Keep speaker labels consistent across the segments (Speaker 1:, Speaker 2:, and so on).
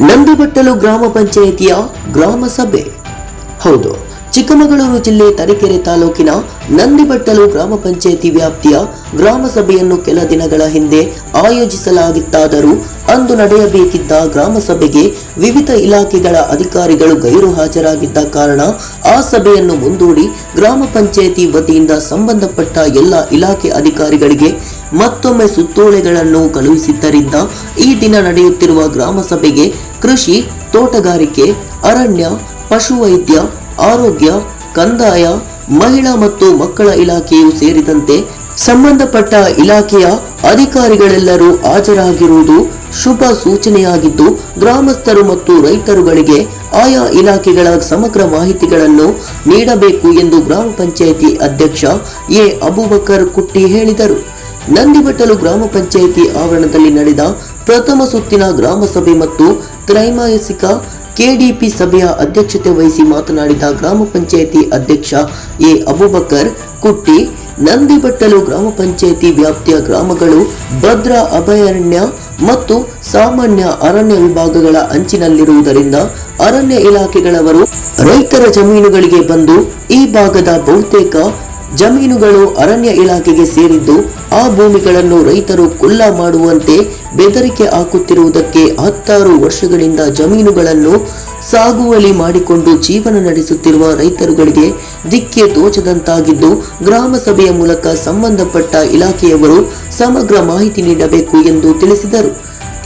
Speaker 1: ನಂದಿಬಟ್ಟಲು ಗ್ರಾಮ ಪಂಚಾಯಿತಿಯ ಗ್ರಾಮ ಸಭೆ. ಹೌದು, ಚಿಕ್ಕಮಗಳೂರು ಜಿಲ್ಲೆ ತರೀಕೆರೆ ತಾಲೂಕಿನ ನಂದಿಬಟ್ಟಲು ಗ್ರಾಮ ಪಂಚಾಯಿತಿ ವ್ಯಾಪ್ತಿಯ ಗ್ರಾಮ ಸಭೆಯನ್ನು ಕೆಲ ದಿನಗಳ ಹಿಂದೆ ಆಯೋಜಿಸಲಾಗಿತ್ತಾದರೂ ಅಂದು ನಡೆಯಬೇಕಿದ್ದ ಗ್ರಾಮ ಸಭೆಗೆ ವಿವಿಧ ಇಲಾಖೆಗಳ ಅಧಿಕಾರಿಗಳು ಗೈರು ಹಾಜರಾಗಿದ್ದ ಕಾರಣ ಆ ಸಭೆಯನ್ನು ಮುಂದೂಡಿ ಗ್ರಾಮ ಪಂಚಾಯಿತಿ ವತಿಯಿಂದ ಸಂಬಂಧಪಟ್ಟ ಎಲ್ಲ ಇಲಾಖೆ ಅಧಿಕಾರಿಗಳಿಗೆ ಮತ್ತೊಮ್ಮೆ ಸುತ್ತೋಲೆಗಳನ್ನು ಕಳುಹಿಸಿದ್ದರಿಂದ ಈ ದಿನ ನಡೆಯುತ್ತಿರುವ ಗ್ರಾಮ ಸಭೆಗೆ ಕೃಷಿ, ತೋಟಗಾರಿಕೆ, ಅರಣ್ಯ, ಪಶುವೈದ್ಯ, ಆರೋಗ್ಯ, ಕಂದಾಯ, ಮಹಿಳಾ ಮತ್ತು ಮಕ್ಕಳ ಇಲಾಖೆಯು ಸೇರಿದಂತೆ ಸಂಬಂಧಪಟ್ಟ ಇಲಾಖೆಯ ಅಧಿಕಾರಿಗಳೆಲ್ಲರೂ ಹಾಜರಾಗಿರುವುದು ಶುಭ ಸೂಚನೆಯಾಗಿದ್ದು, ಗ್ರಾಮಸ್ಥರು ಮತ್ತು ರೈತರುಗಳಿಗೆ ಆಯಾ ಇಲಾಖೆಗಳ ಸಮಗ್ರ ಮಾಹಿತಿಗಳನ್ನು ನೀಡಬೇಕು ಎಂದು ಗ್ರಾಮ ಪಂಚಾಯಿತಿ ಅಧ್ಯಕ್ಷ ಎ. ಅಬೂಬಕರ್ ಕುಟ್ಟಿ ಹೇಳಿದರು. ನಂದಿಬಟ್ಟಲು ಗ್ರಾಮ ಪಂಚಾಯಿತಿ ಆವರಣದಲ್ಲಿ ನಡೆದ ಪ್ರಥಮ ಸುತ್ತಿನ ಗ್ರಾಮ ಸಭೆ ಮತ್ತು ತ್ರೈಮಾಸಿಕ ಕೆಡಿಪಿ ಸಭೆಯ ಅಧ್ಯಕ್ಷತೆ ವಹಿಸಿ ಮಾತನಾಡಿದ ಗ್ರಾಮ ಪಂಚಾಯಿತಿ ಅಧ್ಯಕ್ಷ ಎ ಅಬುಬಕರ್, ಕುಟ್ಟಿ, ನಂದಿಬಟ್ಟಲು ಗ್ರಾಮ ಪಂಚಾಯಿತಿ ವ್ಯಾಪ್ತಿಯ ಗ್ರಾಮಗಳು ಭದ್ರಾ, ಅಭಯಾರಣ್ಯ ಮತ್ತು ಸಾಮಾನ್ಯ ಅರಣ್ಯ ವಿಭಾಗಗಳ ಅಂಚಿನಲ್ಲಿರುವುದರಿಂದ ಅರಣ್ಯ ಇಲಾಖೆಗಳವರು ರೈತರ ಜಮೀನುಗಳಿಗೆ ಬಂದು ಈ ಭಾಗದ ಬಹುತೇಕ ಜಮೀನುಗಳು ಅರಣ್ಯ ಇಲಾಖೆಗೆ ಸೇರಿದ್ದು ಆ ಭೂಮಿಗಳನ್ನು ರೈತರು ಕುಲ್ಲ ಮಾಡುವಂತೆ ಬೆದರಿಕೆ ಹಾಕುತ್ತಿರುವುದಕ್ಕೆ ಹತ್ತಾರು ವರ್ಷಗಳಿಂದ ಜಮೀನುಗಳನ್ನು ಸಾಗುವಳಿ ಮಾಡಿಕೊಂಡು ಜೀವನ ನಡೆಸುತ್ತಿರುವ ರೈತರುಗಳಿಗೆ ದಿಕ್ಕೆ ತೋಚದಂತಾಗಿದ್ದು, ಗ್ರಾಮ ಸಭೆಯ ಮೂಲಕ ಸಂಬಂಧಪಟ್ಟ ಇಲಾಖೆಯವರು ಸಮಗ್ರ ಮಾಹಿತಿ ನೀಡಬೇಕು ಎಂದು ತಿಳಿಸಿದರು.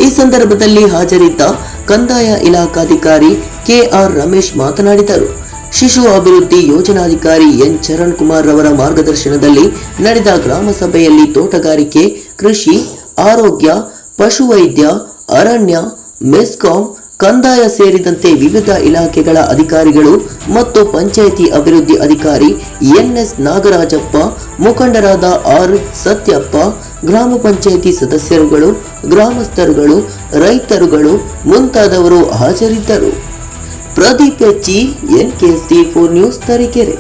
Speaker 1: ಈ ಸಂದರ್ಭದಲ್ಲಿ ಹಾಜರಿದ್ದ ಕಂದಾಯ ಇಲಾಖಾಧಿಕಾರಿ ಕೆಆರ್ ರಮೇಶ್ ಮಾತನಾಡಿದರು. ಶಿಶು ಅಭಿವೃದ್ಧಿ ಯೋಜನಾಧಿಕಾರಿ ಎನ್. ಚರಣ್ ಕುಮಾರ್ ರವರ ಮಾರ್ಗದರ್ಶನದಲ್ಲಿ ನಡೆದ ಗ್ರಾಮ ಸಭೆಯಲ್ಲಿ ತೋಟಗಾರಿಕೆ, ಕೃಷಿ, ಆರೋಗ್ಯ, ಪಶುವೈದ್ಯ, ಅರಣ್ಯ, ಮೆಸ್ಕಾಂ, ಕಂದಾಯ ಸೇರಿದಂತೆ ವಿವಿಧ ಇಲಾಖೆಗಳ ಅಧಿಕಾರಿಗಳು ಮತ್ತು ಪಂಚಾಯಿತಿ ಅಭಿವೃದ್ಧಿ ಅಧಿಕಾರಿ ಎನ್. ಎಸ್. ನಾಗರಾಜಪ್ಪ, ಮುಖಂಡರಾದ ಆರ್. ಸತ್ಯಪ್ಪ, ಗ್ರಾಮ ಪಂಚಾಯಿತಿ ಸದಸ್ಯರುಗಳು, ಗ್ರಾಮಸ್ಥರುಗಳು, ರೈತರುಗಳು ಮುಂತಾದವರು ಹಾಜರಿದ್ದರು. Pradeep H N K C four news Tarikere.